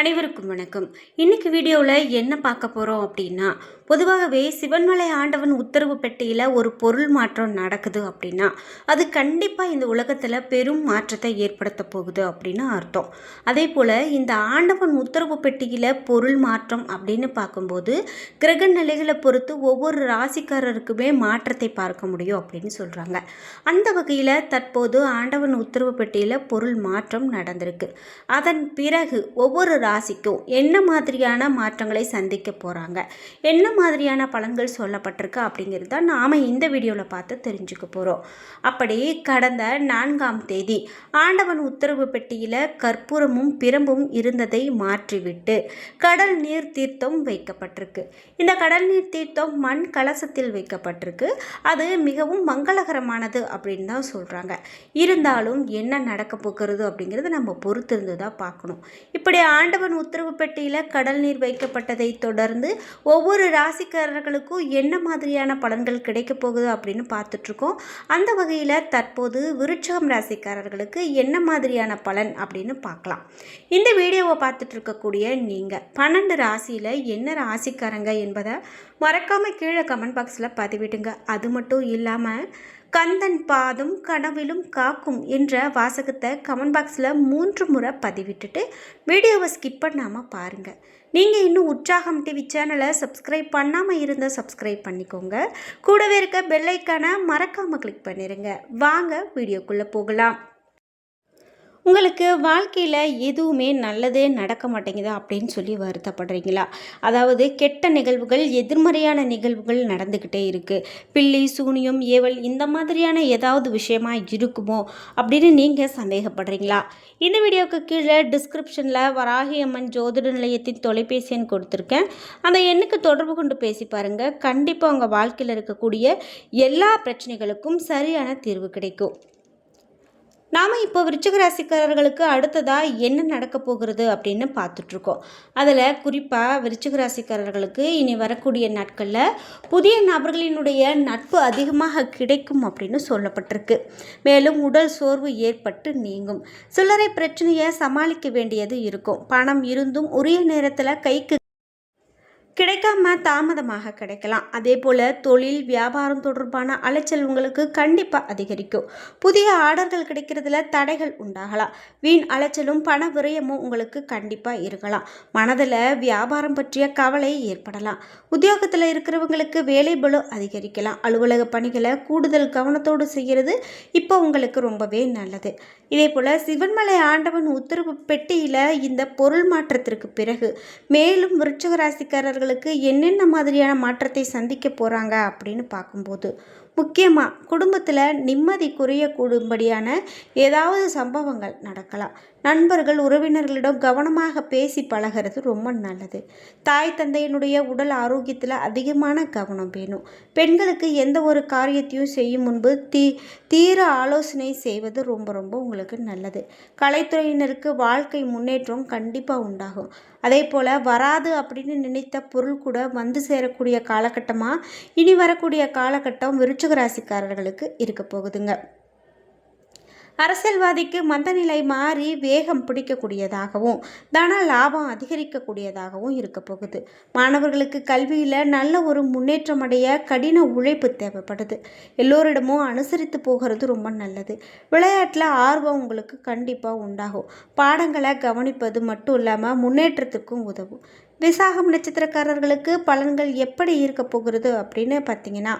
அனைவருக்கும் வணக்கம். இன்னைக்கு வீடியோவில் என்ன பார்க்க போகிறோம் அப்படின்னா பொதுவாகவே சிவன்மலை ஆண்டவன் உத்தரவு பெட்டியில் ஒரு பொருள் மாற்றம் நடக்குது அப்படின்னா அது கண்டிப்பாக இந்த உலகத்தில் பெரும் மாற்றத்தை ஏற்படுத்த போகுது அப்படின்னு அர்த்தம். அதே போல் இந்த ஆண்டவன் உத்தரவு பெட்டியில் பொருள் மாற்றம் அப்படின்னு பார்க்கும்போது கிரக நிலைகளை பொறுத்து ஒவ்வொரு ராசிக்காரருக்குமே மாற்றத்தை பார்க்க முடியும் அப்படின்னு சொல்கிறாங்க அந்த வகையில் தற்போது ஆண்டவன் உத்தரவு பெட்டியில் பொருள் மாற்றம் நடந்திருக்கு. அதன் பிறகு ஒவ்வொரு ராசிக்கும் என்ன மாதிரியான மாற்றங்களை சந்திக்க போகிறாங்க என்ன மாதிரியான பலன்கள் சொல்லப்பட்டிருக்கு அப்படிங்கிறது தான் நாம் இந்த வீடியோவில் பார்த்து தெரிஞ்சுக்க போகிறோம் அப்படி கடந்த நான்காம் தேதி ஆண்டவன் உத்தரவு பெட்டியில் கற்பூரமும் பிரம்பும் இருந்ததை மாற்றிவிட்டு கடல் நீர் தீர்த்தம் வைக்கப்பட்டிருக்கு. இந்த கடல் நீர் தீர்த்தம் மண் கலசத்தில் வைக்கப்பட்டிருக்கு. அது மிகவும் மங்களகரமானது அப்படின்னு தான் சொல்கிறாங்க இருந்தாலும் என்ன நடக்க போகிறது அப்படிங்கிறது நம்ம பொறுத்திருந்து தான் பார்க்கணும். இப்படி ஆண்டவன் உத்தரவு பெட்டியில் கடல் நீர் வைக்கப்பட்டதை தொடர்ந்து ஒவ்வொரு ராசிக்காரர்களுக்கும் என்ன மாதிரியான பலன்கள் கிடைக்கப் போகுது அப்படின்னு பார்த்துட்ருக்கோம். அந்த வகையில் தற்போது விருட்சகம் ராசிக்காரர்களுக்கு என்ன மாதிரியான பலன் அப்படின்னு பார்க்கலாம். இந்த வீடியோவை பார்த்துட்டு இருக்கக்கூடிய நீங்கள் பன்னெண்டு ராசியில் என்ன ராசிக்காரங்க என்பதை மறக்காமல் கீழே கமெண்ட் பாக்ஸில் பதிவிடுங்க. அது மட்டும் இல்லாமல் கந்தன் பாதம் கனவிலும் காக்கும் என்ற வாசகத்தை கமெண்ட் பாக்ஸில் மூன்று முறை பதிவிட்டுட்டு வீடியோவை ஸ்கிப் பண்ணாமல் பாருங்கள் நீங்கள் இன்னும் உற்சாகம் டிவி சேனலை சப்ஸ்கிரைப் பண்ணாமல் இருந்தால் சப்ஸ்கிரைப் பண்ணிக்கோங்க. கூடவே இருக்க பெல்லைக்கான மறக்காமல் கிளிக் பண்ணிடுங்க வாங்க வீடியோக்குள்ளே போகலாம். உங்களுக்கு வாழ்க்கையில் எதுவுமே நல்லதே நடக்க மாட்டேங்குது அப்படின்னு சொல்லி வருத்தப்படுறீங்களா? அதாவது கெட்ட நிகழ்வுகள் எதிர்மறையான நிகழ்வுகள் நடந்துக்கிட்டே இருக்குது பில்லி சூனியம் ஏவல் இந்த மாதிரியான ஏதாவது விஷயமா இருக்குமோ அப்படின்னு நீங்கள் சந்தேகப்படுறீங்களா? இந்த வீடியோவுக்கு கீழே டிஸ்கிரிப்ஷனில் வராகி அம்மன் ஜோதிட நிலையத்தின் தொலைபேசி எண் கொடுத்துருக்கேன். அந்த எண்ணுக்கு தொடர்பு கொண்டு பேசி பாருங்கள் கண்டிப்பாக உங்கள் வாழ்க்கையில் இருக்கக்கூடிய எல்லா பிரச்சனைகளுக்கும் சரியான தீர்வு கிடைக்கும். நாம் இப்போ விருச்சிக ராசிக்காரர்களுக்கு அடுத்ததாக என்ன நடக்க போகிறது அப்படின்னு பார்த்துட்ருக்கோம். அதில் குறிப்பாக விருச்சிக ராசிக்காரர்களுக்கு இனி வரக்கூடிய நாட்களில் புதிய நபர்களினுடைய நட்பு அதிகமாக கிடைக்கும் அப்படின்னு சொல்லப்பட்டிருக்கு. மேலும் உடல் சோர்வு ஏற்பட்டு நீங்கும். சில்லறை பிரச்சனையை சமாளிக்க வேண்டியது இருக்கும். பணம் இருந்தும் உரிய நேரத்தில் கைக்கு கிடைக்காம தாமதமாக கிடைக்கலாம். அதே போல் தொழில் வியாபாரம் தொடர்பான அலைச்சல் உங்களுக்கு கண்டிப்பாக அதிகரிக்கும். புதிய ஆர்டர்கள் கிடைக்கிறதுல தடைகள் உண்டாகலாம். வீண் அலைச்சலும் பண விரயமும் உங்களுக்கு கண்டிப்பாக இருக்கலாம். மனதில் வியாபாரம் பற்றிய கவலை ஏற்படலாம். உத்தியோகத்தில் இருக்கிறவங்களுக்கு வேலை பலு அதிகரிக்கலாம். அலுவலக பணிகளை கூடுதல் கவனத்தோடு செய்கிறது இப்போ உங்களுக்கு ரொம்பவே நல்லது. இதே போல் சிவன்மலை ஆண்டவன் உத்தரவு பெட்டியில் இந்த பொருள் மாற்றத்திற்கு பிறகு மேலும் விருச்சக ராசிக்காரர்களுக்கு என்னென்ன மாதிரியான மாற்றத்தை சந்திக்க போகிறாங்க அப்படின்னு பார்க்கும்போது முக்கியமாக குடும்பத்தில் நிம்மதி குறையக்கூடும்படியான ஏதாவது சம்பவங்கள் நடக்கலாம். நண்பர்கள் உறவினர்களிடம் கவனமாக பேசி பழகிறது ரொம்ப நல்லது. தாய் தந்தையினுடைய உடல் ஆரோக்கியத்தில் அதிகமான கவனம் வேணும். பெண்களுக்கு எந்த ஒரு காரியத்தையும் செய்யும் முன்பு தீ தீர ஆலோசனை செய்வது ரொம்ப ரொம்ப உங்களுக்கு நல்லது. கலைத்துறையினருக்கு வாழ்க்கை முன்னேற்றம் கண்டிப்பாக உண்டாகும். அதே போல் வராது அப்படின்னு நினைத்த பொருள் கூட வந்து சேரக்கூடிய காலகட்டமாக இனி வரக்கூடிய காலகட்டம் விருச்சிக ராசிக்காரர்களுக்கு இருக்க போகுதுங்க. அரசியல்வாதிக்கு மந்தநிலை மாறி வேகம் பிடிக்கக்கூடியதாகவும் தன லாபம் அதிகரிக்கக்கூடியதாகவும் இருக்க போகுது. மாணவர்களுக்கு கல்வியில் நல்ல ஒரு முன்னேற்றம் அடைய கடின உழைப்பு தேவைப்படுது. எல்லோரிடமும் அனுசரித்து போகிறது ரொம்ப நல்லது. விளையாட்டில் ஆர்வம் உங்களுக்கு கண்டிப்பாக உண்டாகும். பாடங்களை கவனிப்பது மட்டும் இல்லாமல் முன்னேற்றத்துக்கும் உதவும். விசாகம் நட்சத்திரக்காரர்களுக்கு பலன்கள் எப்படி இருக்க போகிறது அப்படின்னு பார்த்தீங்கன்னா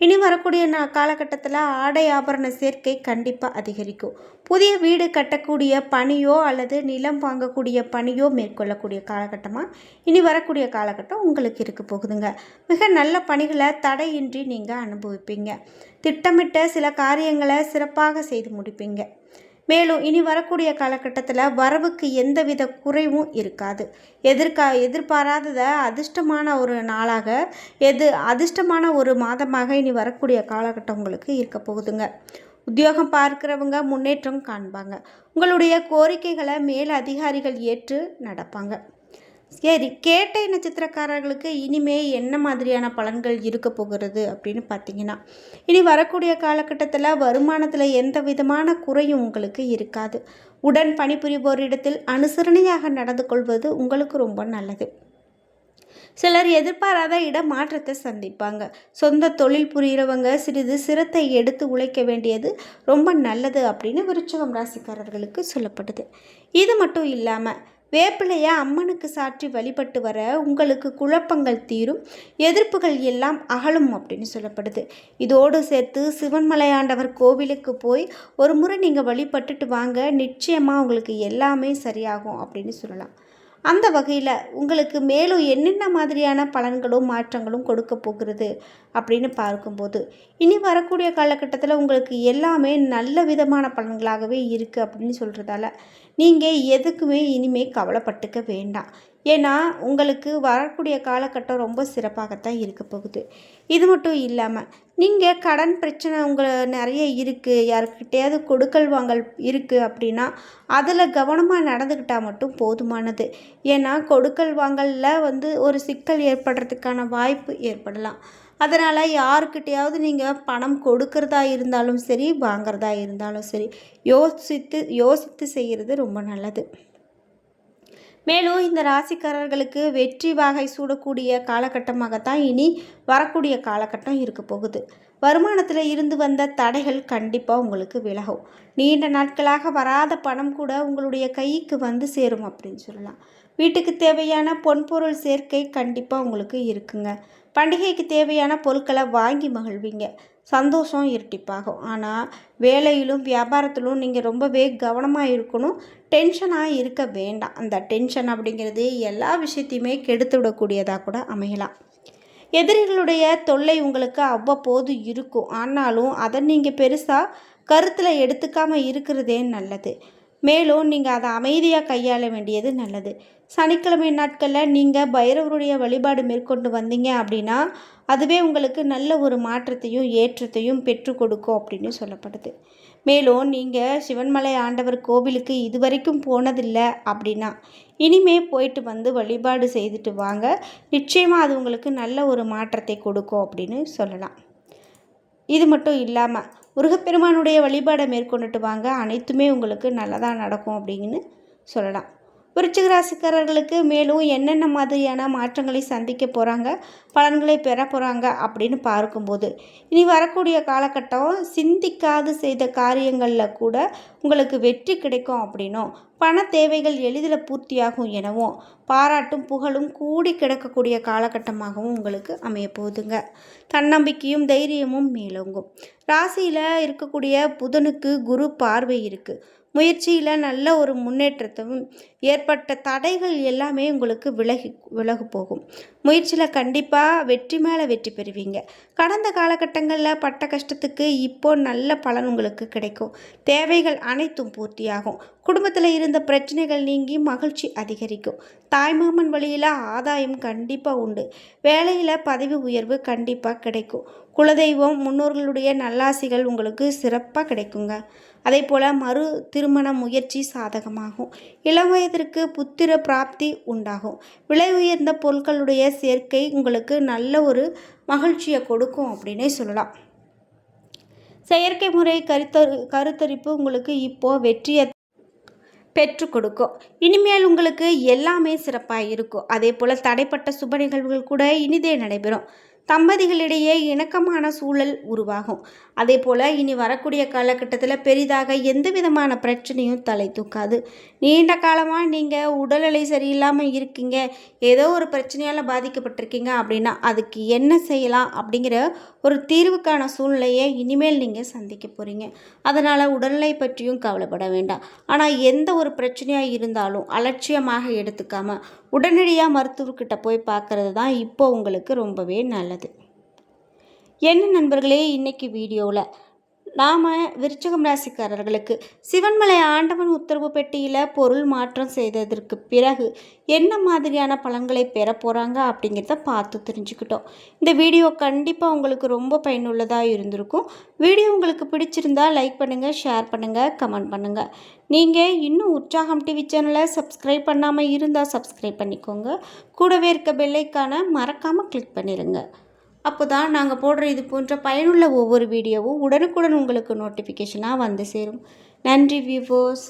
இனி வரக்கூடிய நா காலகட்டத்தில் ஆடை ஆபரண சேர்க்கை கண்டிப்பாக அதிகரிக்கும். புதிய வீடு கட்டக்கூடிய பணியோ அல்லது நிலம் வாங்கக்கூடிய பணியோ மேற்கொள்ளக்கூடிய காலகட்டமாக இனி வரக்கூடிய காலகட்டம் உங்களுக்கு இருக்க போகுதுங்க. மிக நல்ல பணிகளை தடையின்றி நீங்கள் அனுபவிப்பீங்க. திட்டமிட்ட சில காரியங்களை சிறப்பாக செய்து முடிப்பீங்க. மேலும் இனி வரக்கூடிய காலகட்டத்தில் வரவுக்கு எந்தவித குறைவும் இருக்காது. எதிர்கா எதிர்பாராததை அதிர்ஷ்டமான ஒரு நாளாக எது அதிர்ஷ்டமான ஒரு மாதமாக இனி வரக்கூடிய காலகட்டம் உங்களுக்கு இருக்க போகுதுங்க. உத்தியோகம் பார்க்குறவங்க முன்னேற்றம் காண்பாங்க. உங்களுடைய கோரிக்கைகளை மேல் அதிகாரிகள் ஏற்று நடப்பாங்க. சரி கேட்டை நட்சத்திரக்காரர்களுக்கு இனிமே என்ன மாதிரியான பலன்கள் இருக்க போகிறது அப்படின்னு பார்த்தீங்கன்னா இனி வரக்கூடிய காலகட்டத்தில் வருமானத்தில் எந்த விதமான குறையும் உங்களுக்கு இருக்காது. உடன் பணிபுரிபோரிடத்தில் அனுசரணையாக நடந்து கொள்வது உங்களுக்கு ரொம்ப நல்லது. சிலர் எதிர்பாராத இடமாற்றத்தை சந்திப்பாங்க. சொந்த தொழில் புரிகிறவங்க சிறிது சிரத்தை எடுத்து உழைக்க வேண்டியது ரொம்ப நல்லது அப்படின்னு விருச்சகம் ராசிக்காரர்களுக்கு சொல்லப்படுது. இது மட்டும் இல்லாமல் வேப்பிலையை அம்மனுக்கு சாற்றி வழிபட்டு வர உங்களுக்கு குழப்பங்கள் தீரும் எதிர்ப்புகள் எல்லாம் அகலும் அப்படின்னு சொல்லப்படுது. இதோடு சேர்த்து சிவன்மலையாண்டவர் கோவிலுக்கு போய் ஒரு முறை நீங்கள் வழிபட்டுட்டு வாங்க நிச்சயமாக உங்களுக்கு எல்லாமே சரியாகும் அப்படின்னு சொல்லலாம். அந்த வகையில் உங்களுக்கு மேலும் என்னென்ன மாதிரியான பலன்களும் மாற்றங்களும் கொடுக்க போகிறது அப்படின்னு பார்க்கும்போது இனி வரக்கூடிய காலகட்டத்தில் உங்களுக்கு எல்லாமே நல்ல விதமான பலன்களாகவே இருக்குது அப்படின்னு சொல்கிறதால நீங்கள் எதுக்குமே இனிமேல் கவலைப்பட்டுக்க வேண்டாம். ஏன்னா உங்களுக்கு வரக்கூடிய காலகட்டம் ரொம்ப சிறப்பாகத்தான் இருக்க போகுது. இது மட்டும் இல்லாமல் நீங்கள் கடன் பிரச்சனை உங்களை நிறைய இருக்குது யாருக்கிட்டையாவது கொடுக்கல் வாங்கல் இருக்குது அப்படின்னா அதில் கவனமாக நடந்துக்கிட்டால் மட்டும் போதுமானது. ஏன்னா கொடுக்கல் வாங்கலில் வந்து ஒரு சிக்கல் ஏற்படுறதுக்கான வாய்ப்பு ஏற்படலாம். அதனால் யாருக்கிட்டையாவது நீங்கள் பணம் கொடுக்கறதா இருந்தாலும் சரி வாங்கிறதா இருந்தாலும் சரி யோசித்து யோசித்து செய்கிறது ரொம்ப நல்லது. மேலும் இந்த ராசிக்காரர்களுக்கு வெற்றி வாகை சூடக்கூடிய காலகட்டமாகத்தான் இனி வரக்கூடிய காலகட்டம் இருக்க போகுது. வருமானத்தில் இருந்து வந்த தடைகள் கண்டிப்பாக உங்களுக்கு விலகும். நீண்ட நாட்களாக வராத பணம் கூட உங்களுடைய கைக்கு வந்து சேரும் அப்படின்னு சொல்லலாம். வீட்டுக்கு தேவையான பொன்பொருள் சேர்க்கை கண்டிப்பாக உங்களுக்கு இருக்குங்க. பண்டிகைக்கு தேவையான பொருட்களை வாங்கி மகிழ்வீங்க. சந்தோஷம் இரட்டிப்பாகும். ஆனால் வேலையிலும் வியாபாரத்திலும் நீங்கள் ரொம்பவே கவனமாக இருக்கணும். டென்ஷனாக இருக்க வேண்டாம். அந்த டென்ஷன் அப்படிங்கிறது எல்லா விஷயத்தையுமே கெடுத்து விடக்கூடியதாக கூட அமையலாம். எதிரிகளுடைய தொல்லை உங்களுக்கு அவ்வப்போது இருக்கும். ஆனாலும் அதை நீங்கள் பெருசாக கருத்தில் எடுத்துக்காமல் இருக்கிறதே நல்லது. மேலும் நீங்கள் அதை அமைதியாக கையாள வேண்டியது நல்லது. சனிக்கிழமை நாட்களில் நீங்கள் பைரவருடைய வழிபாடு மேற்கொண்டு வந்தீங்க அப்படின்னா அதுவே உங்களுக்கு நல்ல ஒரு மாற்றத்தையும் ஏற்றத்தையும் பெற்று கொடுக்கும் அப்படின்னு சொல்லப்படுது. மேலும் நீங்கள் சிவன்மலை ஆண்டவர் கோவிலுக்கு இதுவரைக்கும் போனதில்லை அப்படின்னா இனிமே போயிட்டு வந்து வழிபாடு செய்துட்டு வாங்க. நிச்சயமாக அது உங்களுக்கு நல்ல ஒரு மாற்றத்தை கொடுக்கும் அப்படின்னு சொல்லலாம். இது மட்டும் இல்லாமல் முருகப்பெருமானுடைய வழிபாடை மேற்கொண்டுட்டு வாங்க. அனைத்துமே உங்களுக்கு நல்லதாக நடக்கும் அப்படின்னு சொல்லலாம். விருச்சிகராசிக்காரர்களுக்கு மேலும் என்னென்ன மாதிரியான மாற்றங்களை சந்திக்க போகிறாங்க பலன்களை பெற போகிறாங்க அப்படின்னு பார்க்கும்போது இனி வரக்கூடிய காலகட்டம் சிந்திக்காது செய்த காரியங்களில் கூட உங்களுக்கு வெற்றி கிடைக்கும் அப்படின்னும் பண தேவைகள் எளிதில் பூர்த்தியாகும் எனவும் பாராட்டும் புகழும் கூடி கிடக்கக்கூடிய காலகட்டமாகவும் உங்களுக்கு அமைய போகுதுங்க. தன்னம்பிக்கையும் தைரியமும் மேலோங்கும். ராசியில் இருக்கக்கூடிய புதனுக்கு குரு பார்வை இருக்குது முயற்சியில் நல்ல ஒரு முன்னேற்றத்தையும் ஏற்பட்ட தடைகள் எல்லாமே உங்களுக்கு விலகி விலகு போகும். முயற்சியில் கண்டிப்பாக வெற்றி மேலே வெற்றி பெறுவீங்க. கடந்த காலகட்டங்களில் பட்ட கஷ்டத்துக்கு இப்போ நல்ல பலன் உங்களுக்கு கிடைக்கும். தேவைகள் அனைத்தும் பூர்த்தியாகும். குடும்பத்தில் இருந்த பிரச்சனைகள் நீங்கி மகிழ்ச்சி அதிகரிக்கும். தாய்மாமன் வழியில் ஆதாயம் கண்டிப்பாக உண்டு. வேலையில் பதவி உயர்வு கண்டிப்பாக கிடைக்கும். குலதெய்வம் முன்னோர்களுடைய நல்லாசிகள் உங்களுக்கு சிறப்பாக கிடைக்குங்க. அதே போல் மறு திருமண முயற்சி சாதகமாகும். இளம் வயதிற்கு புத்திர பிராப்தி உண்டாகும். விலை உயர்ந்த பொருட்களுடைய சேர்க்கை உங்களுக்கு நல்ல ஒரு மகிழ்ச்சியை கொடுக்கும் அப்படின்னே சொல்லலாம். செயற்கை முறை கருத்தரு கருத்தரிப்பு உங்களுக்கு இப்போது வெற்றியை பெற்று கொடுக்கும். இனிமேல் உங்களுக்கு எல்லாமே சிறப்பாக இருக்கும். அதே போல் தடைப்பட்ட சுப நிகழ்வுகள் கூட இனிதே நடைபெறும். தம்பதிகளிடையே இணக்கமான சூழல் உருவாகும். அதே போல் இனி வரக்கூடிய காலகட்டத்தில் பெரிதாக எந்த விதமான பிரச்சனையும் தலை தூக்காது. நீண்ட காலமாக நீங்கள் உடல்நிலை சரியில்லாமல் இருக்கீங்க. ஏதோ ஒரு பிரச்சனையால் பாதிக்கப்பட்டிருக்கீங்க அப்படின்னா அதுக்கு என்ன செய்யலாம் அப்படிங்கிற ஒரு தீர்வுக்கான சூழ்நிலையை இனிமேல் நீங்கள் சந்திக்க போகிறீங்க அதனால் உடல்நிலை பற்றியும் கவலைப்பட வேண்டாம். ஆனால் எந்த ஒரு பிரச்சனையாக இருந்தாலும் அலட்சியமாக எடுத்துக்காமல் உடனடியாக மருத்துவர்கிட்ட போய் பார்க்குறது தான் இப்போ உங்களுக்கு ரொம்பவே நல்லது. என்ன நண்பர்களே இன்றைக்கி வீடியோவில் நாம் விருச்சகம் ராசிக்காரர்களுக்கு சிவன்மலை ஆண்டவன் உத்தரவு பெட்டியில் பொருள் மாற்றம் செய்ததற்கு பிறகு என்ன மாதிரியான பலன்களை பெற போகிறாங்க அப்படிங்கிறத பார்த்து தெரிஞ்சுக்கிட்டோம். இந்த வீடியோ கண்டிப்பாக உங்களுக்கு ரொம்ப பயனுள்ளதாக இருந்திருக்கும். வீடியோ உங்களுக்கு பிடிச்சிருந்தா லைக் பண்ணுங்கள் ஷேர் பண்ணுங்கள் கமெண்ட் பண்ணுங்கள் நீங்கள் இன்னும் உற்சாகம் டிவி சேனலை சப்ஸ்கிரைப் பண்ணாமல் இருந்தால் சப்ஸ்கிரைப் பண்ணிக்கோங்க. கூடவே இருக்க பெல்லைக்கான மறக்காமல் கிளிக் பண்ணிடுங்க அப்போ தான் நாங்கள் போடுற இது போன்ற பயனுள்ள ஒவ்வொரு வீடியோவும் உடனுக்குடன் உங்களுக்கு நோட்டிஃபிகேஷனாக வந்து சேரும். நன்றி வியூவர்ஸ்